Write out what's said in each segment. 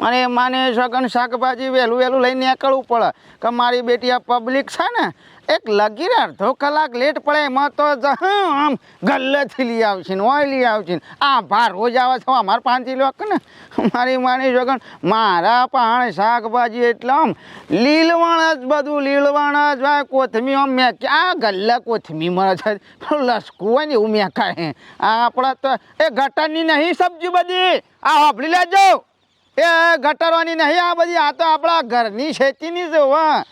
અને માને સગન શાકભાજી વહેલું વહેલું લઈને નીકળવું પડે. કે મારી બેટી આ પબ્લિક છે ને, એક લગીર અડધો કલાક લેટ પડે એમાં તો આમ ગલ્લેથી લઈ આવશે ને, ઓય લઈ આવશે ને. આ ભાર રોજ આવે છે, અમારે પાંચથી લોક ને. મારી માની સગન મારા પાણ શાકભાજી એટલે આમ લીલવાણ જ બધું, લીલવાણ જ. હોય કોથમી આમ મેં ક્યાં ગલ્લા કોથમી મળે છે. લસકું હોય ને એવું મેં કાંઈ આ આપણા તો, એ ગટરની નહીં સબ્જી બધી. આ હોભળી લેજો. એ ગટરોની નહીં, આ બધી આ તો આપણા ઘરની ખેતીની જ હોય.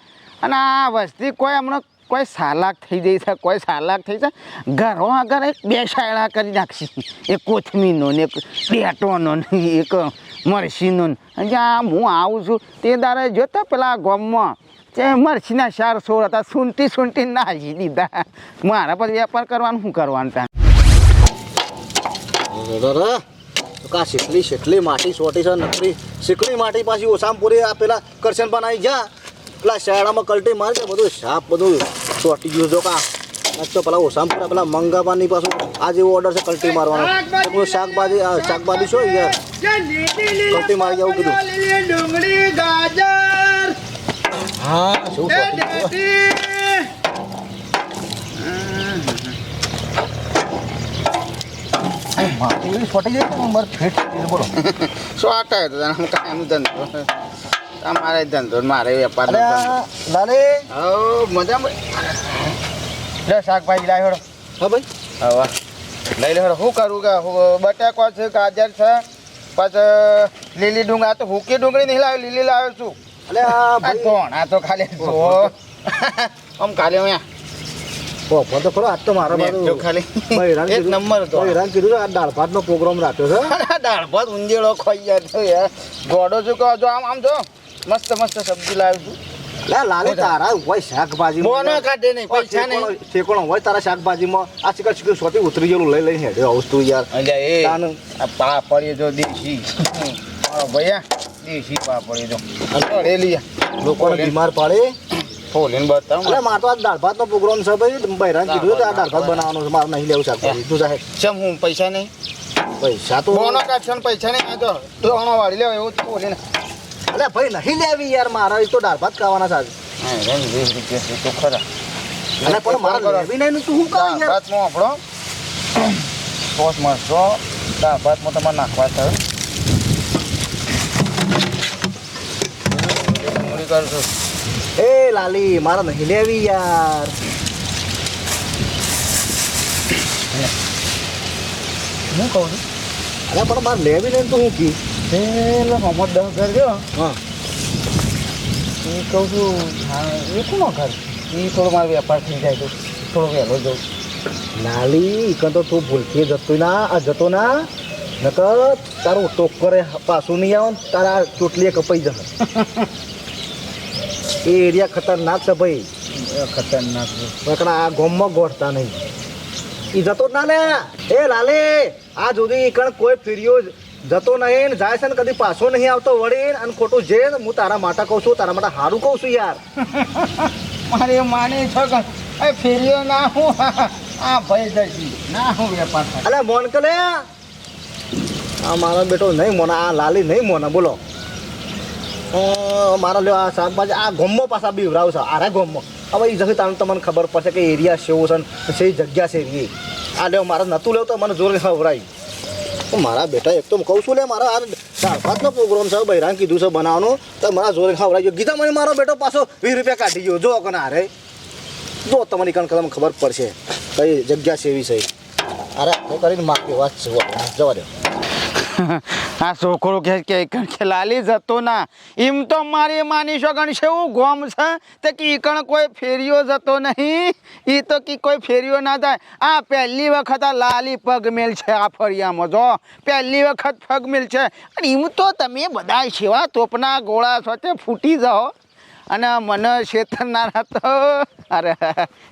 અને આ વસ્તી કોઈ હમણાં કોઈ સાલાક થઈ જાય છે, કોઈ સાલાક થઈ છે. ઘરો આગળ એક બે કરી નાખશી એક કોથમીનો ને એક ડેટોનો ને એક મરસીનો અને જ્યાં હું આવું છું, તે દારે જોતા પેલા ગામમાં તે મરસીના ચાર સોળ હતા, સૂંટી સૂંટી નાહી દીધા. મારા પર વેપાર કરવાનું શું કરવાનું ત્યાં? કા શીખલી શીખલી માટી સોટી છે નકરી શીખલી માટી પાછી ઓસામ પૂરી આ પેલા કરશન બનાવી જા. પેલા શેડામાં કલટી મારી છે બધું સાપ બધું સોટી ગયું જો કા. તો પેલા ઓસામપુરા પેલા મંગાવાની પાછું આ જેવો ઓર્ડર છે કલટી મારવાનો. હું શાકભાજી શાકભાજી શું યાર કલટી મારી આવું કીધું. હા શું સોટી ગયું? માટી સોટી જાય મારે ફેટ બોલો સો આટા હતો તને ધંધો તમારે ધંધો. મારે વેપાર લાલે હવ મજામાં. લે શાકભાજી હેડો. હા ભાઈ. હવે લઈ લે. શું કરું કે હું બટાકો છે ગાજર છે પછી લીલી ડુંગળી. આ તો હુકી ડુંગળી નહીં લાવ્યો લીલી લાવ્યો છું. આ તો ખાલી આમ ખાલી તો ખરો આજ તો મારા બાજુ ખાલી એક નંબર તો. કીધું આ દાળ ભાતનો પ્રોગ્રામ રાખ્યો છે. દાળ ભાત ઊંધેડો ખાઈ જાય યાર. ગોડો છું કહો જો આમ આમ જો. મસ્ત મસ્ત સબ્જી લાવ્યો છું. લાલે તારા હોય શાકભાજી મોનો કાઢે નહીં પૈસા નહીં. ઠેકોણો હોય તારા શાકભાજીમાં. આ ચીકર ચીકર ઉતરી ગયેલું લઈ લઈને હેડે વસ્તુ યાર. અલ્યા એ આ પાપડી જો દેશી. ભૈયા દેશી પાપડી જો. રેલી લોકોને બીમાર પડે. ફોલીને બતાવ. અરે મારે તો આ દાળ ભાતનો પ્રોગ્રામ છે ભાઈ. બૈરાન કીધું તો આ દાળ ભાત બનાવવાનો છે મારે નહીં લેવું શાકભાજી તું જાહે ચમ હું પૈસા નહીં? પૈસા તો બોનો કાઢશો પૈસા નહીં? આ તો ધોણો વાળી લેવો એવું બોલીને. અરે ભાઈ નહીં લેવી યાર મારા તો દાળ ભાત ખાવાના વીસ રૂપિયા તો ખરા. અને પણ મારે લેવી નહીં તું શું કરે યાર? ભાતમાં આપણો. પોસ મારશો દાળ ભાતમાં તમારે નાખવા થાય કરશો એ લાલી મારે નહીં લેવી યાર. હું કહું છું? અરે પણ મારે લેવી નહીં તો હું કી? પેલો મોહમ્મદ દસ ઘર ગયો. હા. એ કહું છું એ કોનો ઘર? એ થોડો મારો વેપાર થઈ જાય તો થોડો વહેલો જવું લાલી ઈકન તો તું ભૂલથી જતો ના આ જતો ના. નકર તારું ટોક કરે પાછું નહીં આવે તારા ચોટલીએ કપાઈ જશે. એ એરિયા ખતરનાક છે ભાઈ. ખતરનાક છે. આ ગોમમાં ગોઠતા નહીં. એ જતો જ ના લે. એ લાલે આ જુદી ઈકણ કોઈ ફેર્યો જતો નહીં ને જાય છે ને કદી પાછો નહીં આવતો વળી અને ખોટું જે ને હું તારા માટે કહું છું તારા માટે સારું કહું છું યાર. મારે માની છો કે એ ફેર્યો ના હું આ ભાઈ જશી ના હું વેપાર અલે મોન કલે આ મારો બેટો નહીં મોના આ લાલી નહીં મોના બોલો. મારો લ્યો, આ શાકભાજી, આ ગોમમાં પાછા બીવરાવ છે. આરે ગોમમાં. હવે એ જશે તમને તમને ખબર પડશે કે એરિયા શેવો છે ને સે જગ્યા છે એ આ લેવો મારે નહોતું લેવું તો મને જોર તો મારા બેટા, એક તો કહું છું, લે, મારા આ દાળ પ્રોગ્રામ છે બૈરાન કીધું છે બનાવવાનું. તો મારા જોરે ઉભરાઈ ગયો ગીતા મને મારો બેટો પાછો વીસ રૂપિયા કાઢી ગયો. જો કોને હારે. જો તમને કણ કદમ ખબર પડશે કઈ જગ્યા સેવી છે. અરે કરીને માફી વાત છે. જવા દે. આ છોકરો કે કે લાલી જતો ના. એમ તો મારી માની શકણ છે એવું ગોમ છે. તે કે ઈકણ કોઈ ફેરિયો જતો નહીં. એ તો કે કોઈ ફેરિયો ના થાય આ પહેલી વખત આ લાલી પગ મેલ છે આ ફળિયામાં, જો. પહેલી વખત પગ મેલ છે. અને એમ તો તમે બધા સેવા તોપના ગોળા છો તે ફૂટી જાઓ. અને મને છેતરનારા તો અરે,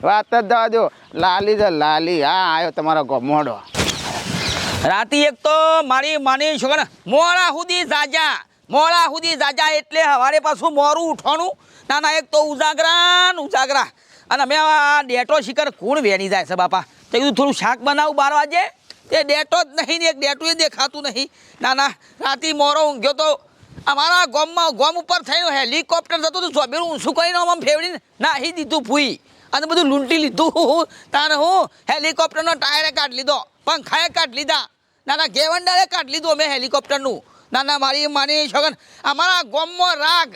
વાત જ દવા દો લાલી જ લાલી. આ આવ્યો તમારો ગમોડો. રાતી એક તો મારી માની છોકરા મોડા સુધી જાજા, મોડા સુધી જાજા એટલે સવારે પાછું મોરું ઉઠવાનું. ના ના એક તો ઉજાગરા ને ઉજાગરા. અને અમે આ ડેટો શિકર કોણ વેણી જાય છે બાપા? તો કીધું થોડું શાક બનાવું બાર વાગે? તે ડેટો જ નહીં ને એક ડેટું દેખાતું નહીં. ના ના રાતી મોરો ઊંઘ્યો તો અમારા ગોમમાં ગોમ ઉપર થઈને હેલિકોપ્ટર જતું હતું ચોબેરું ઊંચું કરીને આમ ફેવડીને નાહી દીધું ભૂઈ. અને બધું લૂંટી લીધું. તારે હું હેલિકોપ્ટરનો ટાયરે કાઢી લીધો. પંખાએ કાઢ લીધા. નાના ગેવંડાએ કાઢ લીધું અમે હેલિકોપ્ટરનું. નાના મારી માની છોકન અમારા ગોમમાં રાગ.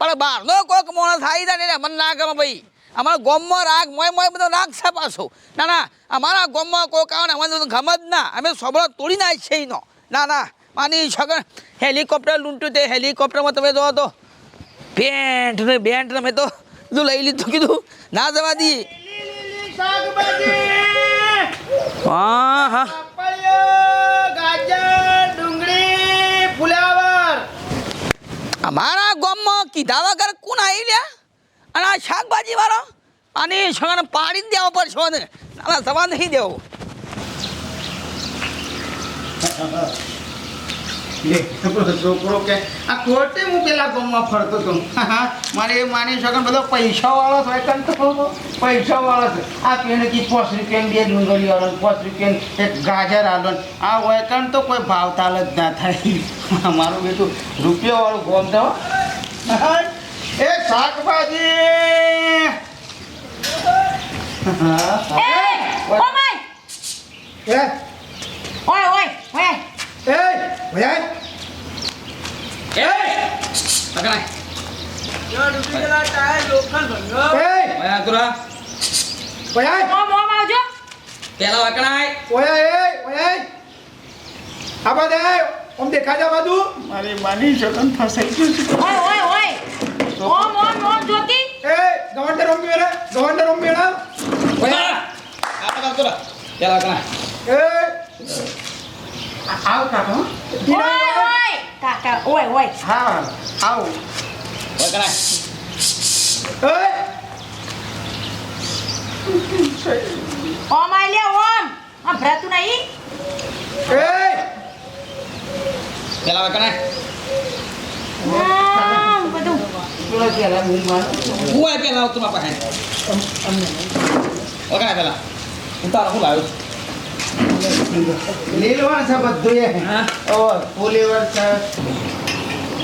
પણ બહારનો કોઈક આવી જાય ને એટલે મને ના ગમે ભાઈ. અમારા ગોમમાં રાગ મોય મોય બધો રાગ છે પાછો. ના ના અમારા ગોમમાં કોઈક આવે ને અમને ગમે જ ના. અમે સોબળો તોડી નાખી છે એનો. ના ના માની છગન, હેલિકોપ્ટર લૂંટ્યું તે હેલિકોપ્ટરમાં તમે જો તો. પેન્ટ ને બેન્ટ તમે તો, બધું લઈ લીધું કીધું. ના જવા દી. હા હા અમારા ગામમાં કીધા વગર કોણ આવી રહ્યા અને આ શાકભાજી વાળો અને છોકરાને પાડી જ પર છો ને. સવાલ નહીં દેવો. છોકરો કે આ કોર્ટે હું પેલા ગામમાં ફરતો હતો મારે એ માની શકન બધો પૈસા વાળો હોય કન તો પૈસા વાળો છે. આ પેને કી પાંચ રૂપિયા બે ડુંગળી વાળો પાંચ રૂપિયા એક ગાજર આલો આ હોય તો કોઈ ભાવ તાલ જ ના થાય. મારું બેટું રૂપિયા વાળું ગોમ તો એ શાકભાજી! ઓય. ઓય ઓય. એ? ભૈયા બધે ઓમ દેખા જા બધું મારી માની શકન ફસાઈ ગયું છે. ôi ôi, ôm ôm ôm Jyoti. એ ગવંડર ઓમ મેળા ગવંડર ઓમ મેળા. ઓયા આ પકડ તુરા પેલા વકડાય એ! આવ કાકા હો. Ôi cả, ôi ôi. હા આવ. Ôm ai leo ôm. Ôm berat tu naik. એ! પેલા. પેલો પેલા હું આ પેલા તુરા પાસે? વકડાય પેલા. હું તારા હું લાવ્યો? લીલવણ છે બધું એ હા. છે.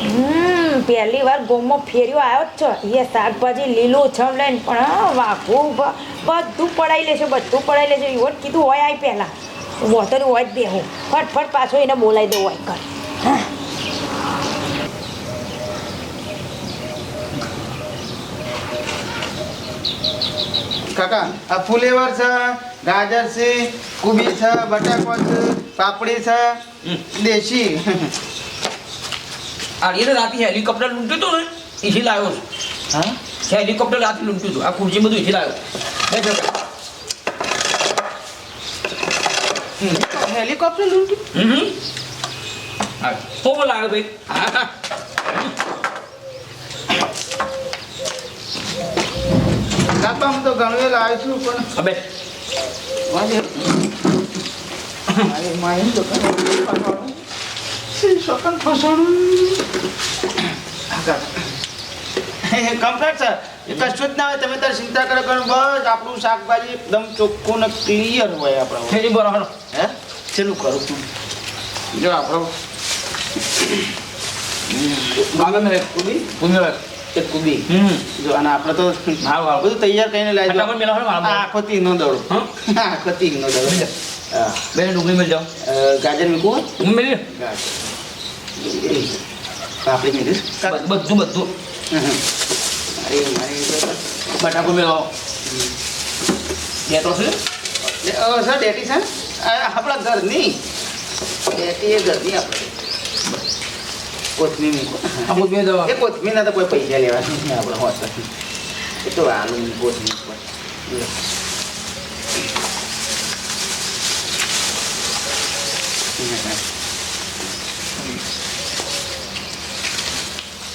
હમ પહેલી વાર ગોમમાં ફેર્યો આવ્યો જ છે. એ શાકભાજી લીલું છમ લઈને પણ હા, વાઘું બ- બધું પડાઈ લેશે બધું પડાઈ લેશે. એવો જ કીધું હોય આય પહેલાં. વોતર હોય જ દેવું ફટફટ પાછો એને બોલાવી દઉં હોય કર કાકા આ ફૂલેવર છે. ગાજર છે કુબી છે બટાકો છે પાપડી છે દેશી. આ એ રાતે હેલિકોપ્ટર લૂંટ્યું હતું ને એથી લાવ્યો છું. હા? હેલિકોપ્ટર રાતે લૂંટ્યું હતું. આ ખુરશી બધું એથી લાવ્યો. હેલિકોપ્ટર લૂંટ્યું? હમ હા તો લાવ્યો ભાઈ? હા હા કાકા હું તો ઘણું લાવ્યો છું પણ અબે માએ તો ફસાણું શકન ફસાણું કમ્પ્લેટ સર એ કશું જ ના હોય તમે તાર ચિંતા કરો કરો બસ આપણું શાકભાજી એકદમ ચોખ્ખું ને ક્લિયર હોય આપણે. ફેરી બરાબર હે? ચેલું કરું છું જો આપણો. મેં કુબી પુણ્ય એક કુબી હમ. જો અને આપણે તો હારું બધું તૈયાર કરીને લાવી ફટાફટ મેલા હોય આખો તીર નો દડો? આખો તીર નો દડો. બેન ડુંગળી મેળ જાઓ ગાજર મીકું હોય? હું મેળી ગાજર. પાપડી મીધું બધું બધું મારી મારી બટાકો મેળવો. ગેટો છે? સર ડેટી છે આપણા ઘરની. ડેટી એ ઘરની આપણે. કોથમીર અમુક બે દવા એ કોથમીરના તો કોઈ પૈસા નહીં આપણે હોત એ તો આલુ કોથમીર પર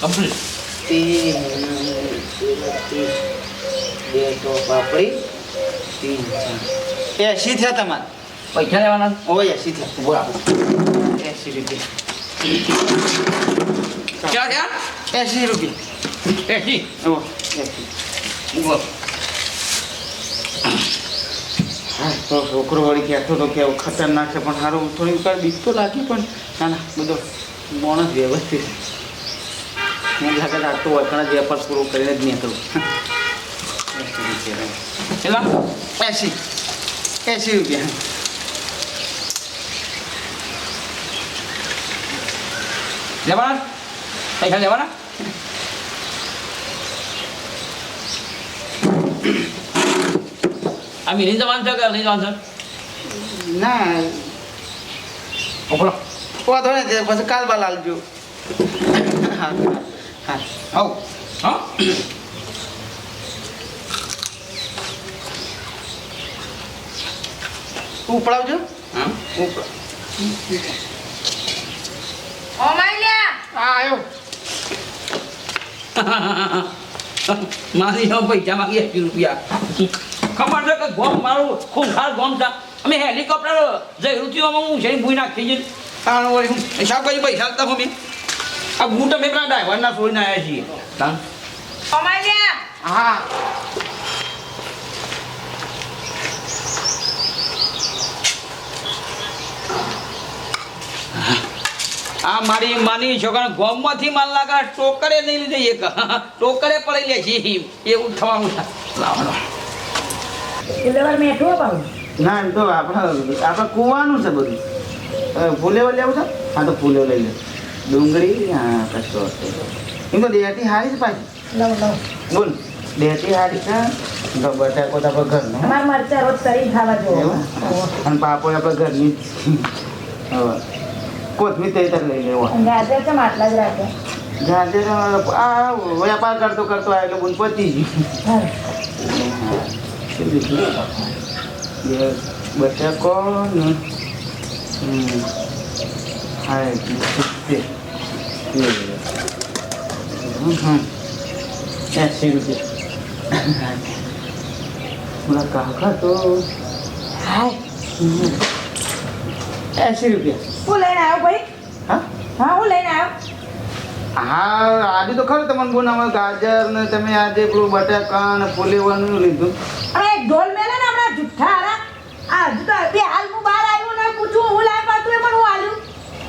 કમ્પ્લીટ બે તો પાપડી તીન એસી થયા તમારે પૈસા લેવાના ઓ એસી થયા રાખો એસી રૂપિયા ક્યાં થયા એસી રૂપિયા એસી ઓ તો છોકરો વળી કહેતો હતો કે ખતરનાક છે પણ સારું થોડી વાર બીક તો લાગી પણ ના ના બધો માણસ વ્યવસ્થિત મને લાગે છે આજ તો વળખાણ વેપાર પૂરો કરીને જ નીકળું. એસી એસી રૂપિયા. લેવાના પૈસા લેવાના આ મિની જવાનું છે કે નહીં જવાનું છે ના ઓપડો વાંધો તે પછી કાલ બાલ આલજો હા હા આવ હા ઉપડાવજો હા ઉપડા ઓમાલ્યા હા આવ્યો મારી હવે પૈસા માંગી એસી રૂપિયા. ખબર છે કે ગોમ મારું ખૂંખાર ગોમ છે. અમે હેલિકોપ્ટર જઈ રૂચિઓમાં હું છે ભૂઈ નાખી જઈને કારણ વળી હું શાકભાજી પૈસા આપતા હું મેં આ બૂટ અમે પેલા ડ્રાઈવરના છોડીને આવ્યા છીએ. હા. આ મારી માની છોકરા ગોમમાંથી માલ લાગા ટોકરે નહીં લીધે એક. ટોકરે પડી લે છે. એવું થવાનું લાવવાનું ના એમ તો આપણે આપણે કૂવાનું છે બધું. ફૂલેવર લેવું છે? હા તો ફૂલેવર લઈ લે. ડુંગળી હા કશો. એમ તો દેહતી હારી છે પાછી. બોલ. દેહતી હારી છે તો બટાકો તો આપણે ઘરનો. મરચા રોજ તરી ખાવા જોઈએ અને પાપડ આપણે ઘરની જ. હવે. કોથમીર તઈ તક લઈ લેવો ગાજર કેમ આટલા જ રાખે ગાજર આ વેપાર કરતો કરતો આ એટલે બોલ પતી ગયું હા કેટલી છે? બે બટાકો ને હમ. હા એટલે સિત્તેર. હમ, હમ. એંસી રૂપિયા. હું લઈને આવ્યો ભાઈ? હા? હા હું લઈને આવ્યો. હા આજે તો ખરું તમને બોનામાં ગાજર ને તમે આજે પેલું બટાકા ને ફુલેવાનું લીધું. અરે એક ઢોલ મેલે ને હમણાં જુઠ્ઠા હારા આ હજુ તો બે હાલ હું બહાર આવ્યું ને પૂછું હું લાય પાડતું એ પણ હું હાલ્યું.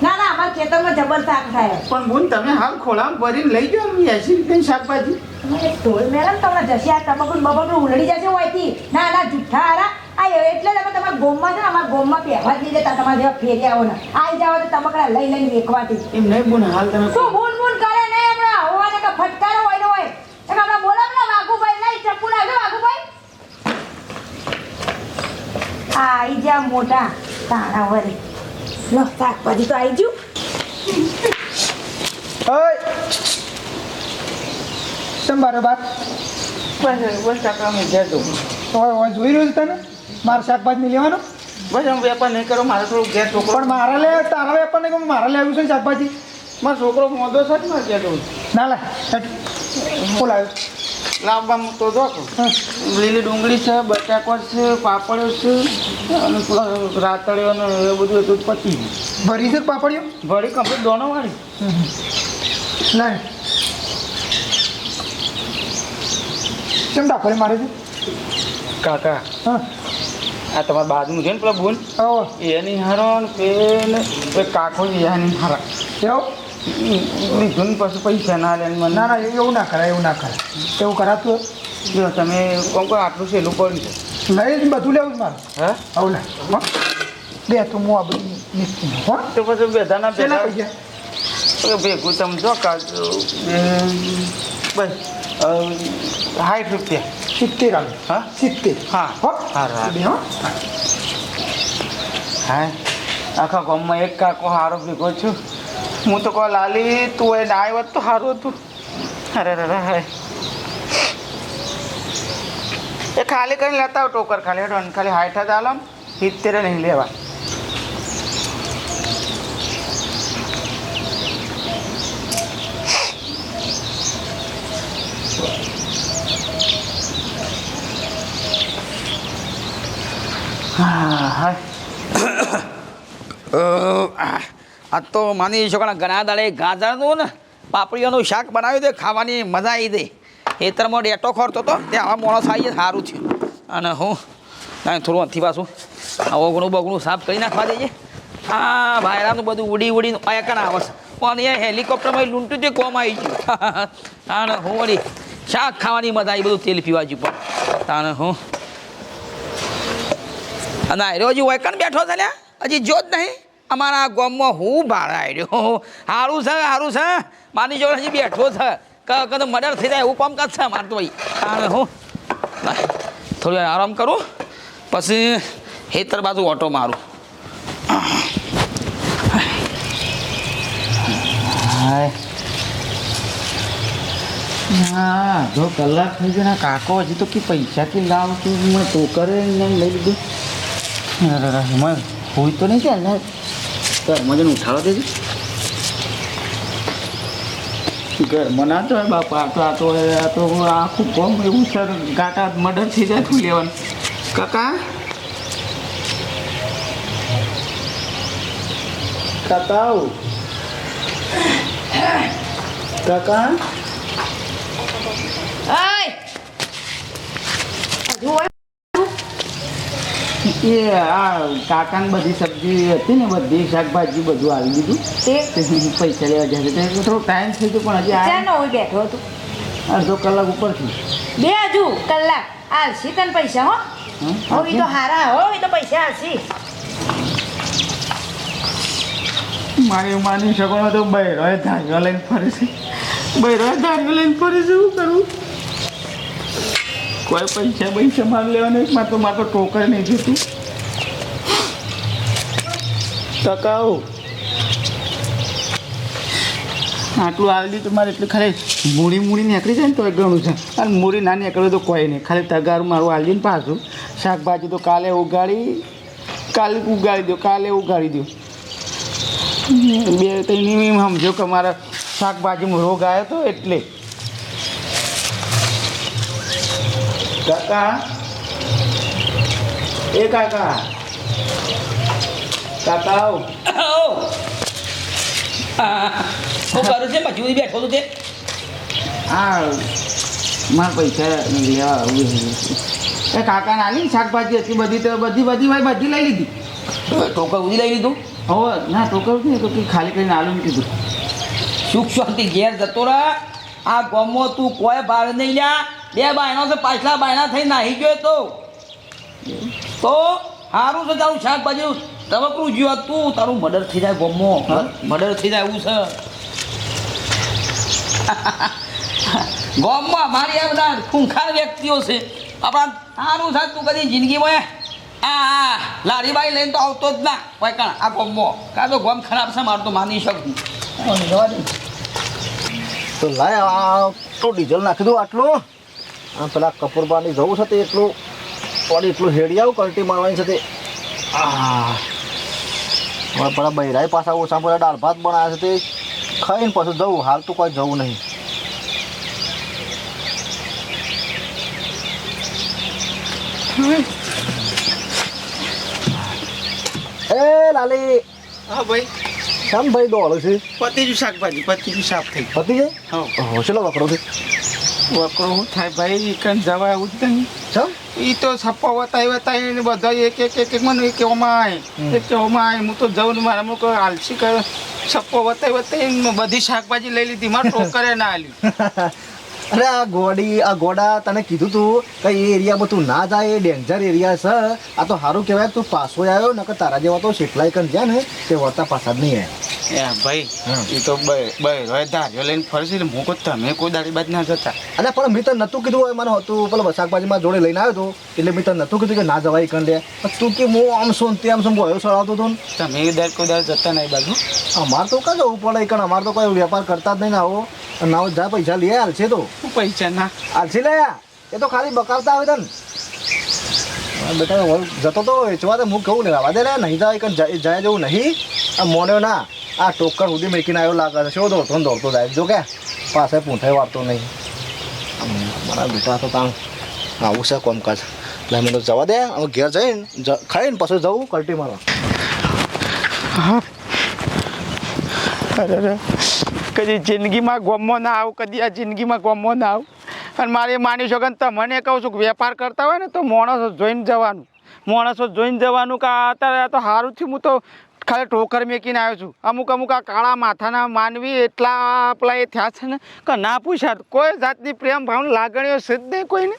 ના ના અમારા ખેતરમાં જબર શાક થાય. પણ બોન તમે હાલ ખોળામાં ભરીને લઈ જાઓ એસી રૂપિયાની શાકભાજી. ઢોલ મેલે ને તમને જશે આ તમાકુ બબકડું ઉલડી જશે હોયથી ના ના જુઠ્ઠા હારા આ એટલે તમે તમારા ગોમમાં છે ને અમારા ગોમમાં પહેવા જ નહીં દેતા તમારા જેવા ફેરિયાઓ ને આવી જાવ તો તબકડા લઈ લઈને વેકવાથી. એમ નહીં બોન હાલ તમે શું બૂન બૂન કરે નહીં હમણાં હોવાને કે ફટકારો હોય ને હોય. એમ હમણાં બોલો ને વાઘુભાઈ લઈ ચપ્પુ લાવજો વાઘુભાઈ. આ આવી જા મોટા તાણા વરે. લો શાકભાજી તો આવી ગયું. ઓય! કેમ બરાબર બસ બસ કાકા અમે ઘેર જવું. હવે હવે જોઈ રહ્યો છે તને મારે શાકભાજી નહીં લેવાનું? ભાઈ હું વેપાર નહીં કરો મારે થોડું ઘેર છોકરો પણ મારે લે તારા વેપાર નહીં મારે લેવું છે ને શાકભાજી? મારો છોકરો મોદો છે ને મારે ઘેર ના લે બોલાવ્યો બોલ લાવવામાં તો જો. લીલી ડુંગળી છે બટાકો છે પાપડો છે અને રાતળીઓ ને એ બધું હતું પતી. ભરી છે પાપડીઓ? ભરી કમ્પ્લીટ દોનો વાળી લે. કેમ ડાકોરે મારે છે? કાકા. હા. આ તમારા બાજુનું છે ને પેલા બોન એની હારો ને કાકો છે એની હારા કેવું લીધું પછી પૈસા ના લે મને. ના ના એવું ના કરાય એવું ના કરાય. એવું કરાતું જો તમે કોણ કોણ આટલું સહેલું પડ્યું છે નહીં જ બધું લેવું છે મારે. હા? આવું હો? બે તો હું આ બધું હો? તો પછી બેધાના પેલા પૈસા? ભેગું તમે જો કાઢો બસ સાઠ રૂપિયા. સિત્તેર આવે હા સિત્તેર હા. હો. બે હો હા આખા ગામમાં એક કાકો હારો ભેગો છું. હું તો કહો લાલી તું એ ના આવ્યો તો સારું હતું. અરે રે હાય એ ખાલી કરીને લેતા આવો ટોકર ખાલી. હેડો ખાલી હાઈઠા જ આલમ સિત્તેર નહીં લેવા. આ તો માની છોકરા ઘણા દાડે ગાજરનું ને પાપડીઓનું શાક બનાવ્યું તે ખાવાની મજા આવી હતી ખેતરમાં ડેટો ખોરતો હતો તે આવા માણસ આવીએ સારું થયું અને હું થોડું અંથી પાછું ઓગણું બગણું સાફ કરી નાખવા દેજે આ ભાયરાનું બધું ઉડી ઉડીને એકણ આવે છે. એ હેલિકોપ્ટરમાં લૂંટું તે કોમ આવી ગયું. અને હું વળી શાક ખાવાની મજા આવી, બધું તેલ પીવા જ્યું પણ. અને હું અને આર્યો હજી વૈકણ બેઠો છે લ્યા. હજી જો જ નહીં. અમારા ગામમાં હું ભાડા આવ્યો સારું છે સારું છે. મારી જોડે હજી બેઠો છે. કદ મર્ડર થઈ જાય એવું કામ છે મારે તો ભાઈ. કારણ હું? થોડી આરામ કરું. પછી હેતર બાજુ ઓટો મારું. હા જો કલાક થઈ ગયો કાકો, હજી તો કે પૈસા કે લાવ તું મને તો કરે લઈ લીધું. અરે અરે, હોય તો નહીં ચાલ. ને ઘરમાં જઈને ઉઠાડો દેજો. ઘરમાં ના તો હોય બાપા આ તો આ તો આ તો આખું કોમ એવું સર કાકા મર્ડર થઈ જાય તું લેવાનું. કાકા? કાકા કાકા ઓય હજુ હોય એ આ કાકાને બધી સબ્જી હતી ને બધી શાકભાજી બધું આવી દીધું તે? પૈસા લેવા જાય છે તો થોડો ટાઈમ થઈ ગયો પણ હજી આ ચાનો હોય બેઠો હતો? અડધો કલાક ઉપરથી. બે હજુ કલાક? આલસી તને પૈસા હો? હવે તો હારા હો એ તો પૈસા આલસી મારી માની શકો તો બૈરોએ ધાન્યો લઈને ફરે છે. બૈરોએ ધાન્યો લઈને ફરે છે શું કરું? કોઈ પૈસા પૈસા મારે લેવાની મારે તો મારે તો ટોકર નહીં જોતું. ટકાઓ આટલું આવી તો મારે એટલે ખાલી મૂડી મૂડી નીકળી જાય ને તો ઘણું છે. અને મૂડી ના નીકળે તો કોઈ નહીં. ખાલી તગાર મારું આલી ને પાછું. શાકભાજી તો કાલે ઉગાડી કાલે ઉગાડી દો, કાલે ઉગાડી દો. બે ત્રણ સમજો કે મારા શાકભાજીમાં રોગ આવ્યો હતો એટલે. કાકા? એ કાકા? કાકા આવો. શું કરું છે? મજૂરી બેઠો તું તે. હા મારા પૈસા લેવા આવું છે. એ કાકા નાની શાકભાજી હતી બધી તો બધી બધી ભાઈ બધી લઈ લીધી. ટોકર ઉધી લઈ લીધું? હવે ના ટોકર ને તો ખાલી કરીને આલું કીધું. સુખ શાંતિ ઘેર જતો રહે. આ ગમો તું કોઈ ભાર નહીં લ્યા. બે બાયણો છે પાછલા બાયણા થઈ નાહી ગયો તો. તો સારું છે તારું શાકભાજી. તવકરું જ્યો તું તારું મર્ડર થઈ જાય ગમો. મર્ડર થઈ જાય એવું છે. ગોમમાં મારી આ બધા ખૂંખાર વ્યક્તિઓ છે. આપણા સારું છે તું કદી જિંદગીમાં આ આ લારીબાઈ લઈને તો આવતો જ ના. કોઈ કણ આ ગોમો. કાં તો ગોમ ખરાબ છે મારું તો માની શકું. તો લાય આ તો ડીઝલ નાખી દો આટલું. આ પેલા કપૂરબાની જવું છે તે એટલું વળી એટલું હેડી આવું કલ્ટી મારવાની છે તે. આ પેલા બૈરાઈ પાછા ઓછા પેલા દાળ ભાત બનાવ્યા છે તે ખાઈને પાછું જવું હાલ તો કોઈ જવું નહીં. એ લાલી. હા ભાઈ. શામ ભાઈ દોડે છે? પતીજું શાકભાજી પતીજું સાફ થઈ પતિ જાય હા. હોશેલો વકરો છે. વકરો થાય ભાઈ કણ જવા આવું જ નહીં. ચમ એ તો છપ્પા વતાવી વતાવી ને બધા એક એક એક એક મને એક આવે એક એક ઓમાં હું તો જઉં ને મારા મુક આલસી કર. છપ્પો વતાવી વતાવી બધી શાકભાજી લઈ લીધી મારે ટોકરે ના આલ્યું. અરે આ ગોડી આ ગોડા તને કીધું તું કે એ એરિયામાં તું ના જાય એ ડેન્જર એરિયા છે. આ તો સારું કહેવાય તું પાછો આવ્યો નકર તારા જેવા તો શેટલાઈ કન જ્યાં ને તે વળતા પાછા જ નહીં આવ્યા ભાઈ. એ તો બરોય ધાર્યો લઈને ફરશે ને હું કોઈ તમે કોઈ દાડી બાજ ના જતા. અરે પણ મેં તને નતું કીધું હોય મને હતું પેલો શાકભાજીમાં જોડે લઈને આવ્યો હતો એટલે મેં તને નતું કીધું કે ના જવાય કન લે. તું કે હું આમ શું તે આમ શું ગયો સળાવતો હતો તમે દર કોઈ દાડ જતા નહીં બાજુ. અમારે તો કાં જવું પડે કારણ અમારે તો કોઈ વેપાર કરતા જ નહીં ને આવો. અને ના જા પૈસા લઈ હાલ છે તો. શું પૈસા ના હાલશે લે. એ તો ખાલી બકાવતા આવે તને. બેટા જતો તો વેચવા તો હું કહું ને આવા દે ને નહીં જાય કણ જાય જેવું નહીં. આ મોન્યો ના આ ટોકર સુધી મેકીને આવ્યો લાગે છે. શું દોડતો ને દોડતો જાય જો કે પાસે પૂંઠાઈ વાળતો નહીં. મારા બેટા તો તાણ આવું છે કોમકાજ. એટલે મેં તો જવા દે. હવે ઘેર જઈને ખાઈને પછી જવું કલ્ટી મારવા. હા. અરે. કદી જિંદગીમાં ગમો ના આવું, કદી આ જિંદગીમાં ગમો ના આવું. અને મારે માની શકો ને તમને કહું છું કે વેપાર કરતા હોય ને તો માણસો જોઈને જવાનું. માણસો જોઈને જવાનું કે અત્યારે તો સારું થયું, હું તો ખાલી ટોકર મેકીને આવ્યો છું. અમુક અમુક આ કાળા માથાના માનવી એટલા પેલા એ થયા છે ને કે ના પૂછાત કોઈ જાતની પ્રેમ ભાવ લાગણીઓ છે જ નહીં કોઈને.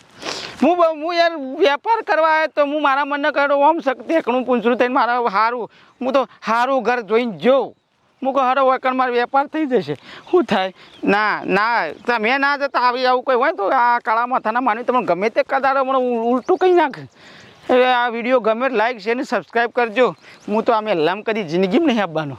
હું હું યાર વેપાર કરવા આવ્યો તો હું મારા મનને કહ્યું, ઓમ શક્તિ એકણું પૂછું થઈને મારા સારું હું તો સારું ઘર જોઈને જોઉં. હું હારો વકણ મારો વેપાર થઈ જશે. શું થાય? ના ના, તમે ના જતા આવી આવું કોઈ હોય તો આ કાળા માથાના માનવી તમને ગમે તે કદાડો મને ઉલટું કંઈ નાખે. હવે આ વીડિયો ગમે લાઈક છે ને સબસ્ક્રાઈબ કરજો. હું તો આમે લમ કદી જિંદગીમાં નહીં આપવાનો